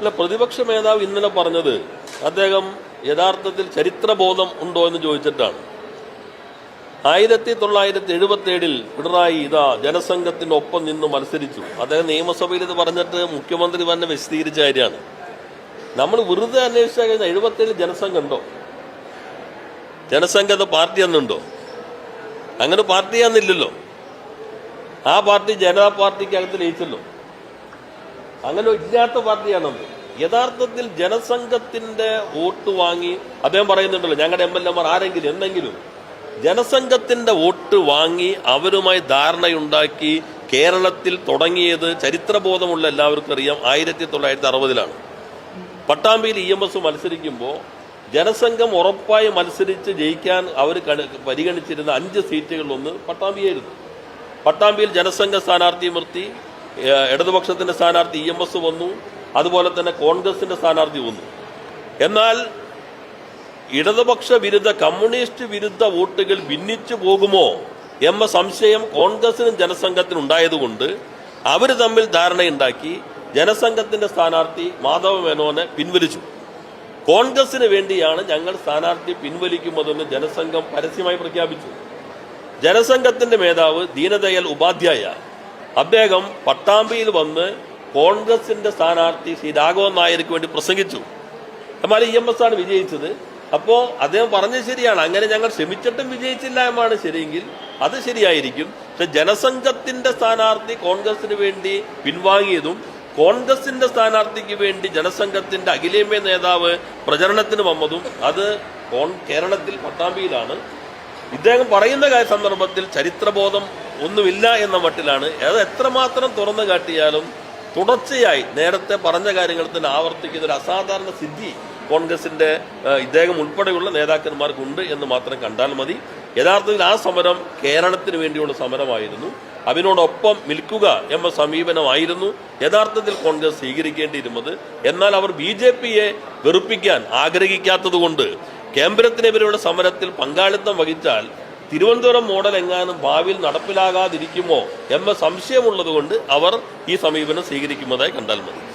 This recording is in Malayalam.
അല്ല പ്രതിപക്ഷ നേതാവ് ഇന്നലെ പറഞ്ഞത് അദ്ദേഹം യഥാർത്ഥത്തിൽ ചരിത്രബോധം ഉണ്ടോ എന്ന് ചോദിച്ചിട്ടാണ്. ആയിരത്തി തൊള്ളായിരത്തി എഴുപത്തി ഏഴിൽ പിണറായി ഇതാ ജനസംഘത്തിന്റെ ഒപ്പം നിന്ന് മത്സരിച്ചു. അദ്ദേഹം നിയമസഭയിൽ ഇത് പറഞ്ഞിട്ട് മുഖ്യമന്ത്രി തന്നെ വിശദീകരിച്ച കാര്യമാണ്. നമ്മൾ വെറുതെ അന്വേഷിച്ചാൽ കഴിഞ്ഞാൽ എഴുപത്തേഴ് ജനസംഘം ഉണ്ടോ? ജനസംഘ പാർട്ടി അന്നുണ്ടോ അങ്ങനെ പാർട്ടി അന്നില്ലല്ലോ ആ പാർട്ടി ജനതാ പാർട്ടിക്ക് അകത്ത് ലയിച്ചല്ലോ. അങ്ങനെ ഇല്ലാത്ത പാർട്ടിയാണത് യഥാർത്ഥത്തിൽ ജനസംഘത്തിന്റെ വോട്ട് വാങ്ങി അദ്ദേഹം പറയുന്നുണ്ടല്ലോ ഞങ്ങളുടെ എം എൽ എമാർ ആരെങ്കിലും എന്തെങ്കിലും ജനസംഘത്തിന്റെ വോട്ട് വാങ്ങി അവരുമായി ധാരണയുണ്ടാക്കി കേരളത്തിൽ തുടങ്ങിയത് ചരിത്രബോധമുള്ള എല്ലാവർക്കും അറിയാം. ആയിരത്തി തൊള്ളായിരത്തി അറുപതിലാണ് പട്ടാമ്പിയിൽ ഇ എം എസ് മത്സരിക്കുമ്പോൾ ജനസംഘം ഉറപ്പായി മത്സരിച്ച് ജയിക്കാൻ അവർ പരിഗണിച്ചിരുന്ന അഞ്ച് സീറ്റുകളിലൊന്ന് പട്ടാമ്പിയായിരുന്നു. പട്ടാമ്പിയിൽ ജനസംഘ സ്ഥാനാർത്ഥി നിർത്തി ഏഹ്, ഇടതുപക്ഷത്തിന്റെ സ്ഥാനാർത്ഥി ഇ എം എസ് വന്നു അതുപോലെ തന്നെ കോൺഗ്രസിന്റെ സ്ഥാനാർത്ഥി വന്നു. എന്നാൽ ഇടതുപക്ഷ വിരുദ്ധ കമ്മ്യൂണിസ്റ്റ് വിരുദ്ധ വോട്ടുകൾ ഭിന്നിച്ചു പോകുമോ എന്ന സംശയം കോൺഗ്രസിനും ജനസംഘത്തിനും ഉണ്ടായതുകൊണ്ട് അവർ തമ്മിൽ ധാരണയുണ്ടാക്കി ജനസംഘത്തിന്റെ സ്ഥാനാർത്ഥി മാധവ മേനോനെ പിൻവലിച്ചു. കോൺഗ്രസിന് വേണ്ടിയാണ് ഞങ്ങൾ സ്ഥാനാർത്ഥി പിൻവലിക്കുമെന്ന് ജനസംഘം പരസ്യമായി പ്രഖ്യാപിച്ചു. ജനസംഘത്തിന്റെ മേധാവ് ദീനദയാൽ ഉപാധ്യായ അദ്ദേഹം പട്ടാമ്പിയിൽ വന്ന് കോൺഗ്രസിന്റെ സ്ഥാനാർത്ഥി ശ്രീ രാഘവൻ നായർക്ക് വേണ്ടി പ്രസംഗിച്ചു. എന്നാൽ ഇ എം എസ് ആണ് വിജയിച്ചത്. അപ്പോൾ അദ്ദേഹം പറഞ്ഞത് ശരിയാണ്. അങ്ങനെ ഞങ്ങൾ ശ്രമിച്ചിട്ടും വിജയിച്ചില്ല എന്നാണ് ശരിയെങ്കിൽ അത് ശരിയായിരിക്കും. പക്ഷെ ജനസംഘത്തിന്റെ സ്ഥാനാർത്ഥി കോൺഗ്രസിന് വേണ്ടി പിൻവാങ്ങിയതും കോൺഗ്രസിന്റെ സ്ഥാനാർത്ഥിക്ക് വേണ്ടി ജനസംഘത്തിന്റെ അഖിലേമ്യ നേതാവ് പ്രചരണത്തിന് വന്നതും അത് കേരളത്തിൽ പട്ടാമ്പിയിലാണ്. ഇദ്ദേഹം പറയുന്ന സന്ദർഭത്തിൽ ചരിത്രബോധം ഒന്നുമില്ല എന്ന മട്ടിലാണ്. അത് എത്രമാത്രം തുറന്നു കാട്ടിയാലും തുടർച്ചയായി നേരത്തെ പറഞ്ഞ കാര്യങ്ങൾ തന്നെ ആവർത്തിക്കുന്ന ഒരു അസാധാരണ സിദ്ധി കോൺഗ്രസിന്റെ ഇദ്ദേഹം ഉൾപ്പെടെയുള്ള നേതാക്കന്മാർക്കുണ്ട് എന്ന് മാത്രം കണ്ടാൽ മതി. യഥാർത്ഥത്തിൽ ആ സമരം കേരളത്തിന് വേണ്ടിയുള്ള സമരമായിരുന്നു. അതിനോടൊപ്പം നിൽക്കുക എന്ന സമീപനമായിരുന്നു യഥാർത്ഥത്തിൽ കോൺഗ്രസ് സ്വീകരിക്കേണ്ടിയിരുന്നത്. എന്നാൽ അവർ ബി ജെ പിയെ വെറുപ്പിക്കാൻ ആഗ്രഹിക്കാത്തതുകൊണ്ട് കേന്ദ്രത്തിനെതിരെയുള്ള സമരത്തിൽ പങ്കാളിത്തം വഹിച്ചാൽ തിരുവനന്തപുരം മോഡൽ എങ്ങാനും ഭാവിയിൽ നടപ്പിലാകാതിരിക്കുമോ എന്ന സംശയമുള്ളതുകൊണ്ട് അവർ ഈ സമീപനം സ്വീകരിക്കുന്നതായി കണ്ടാൽ മതി.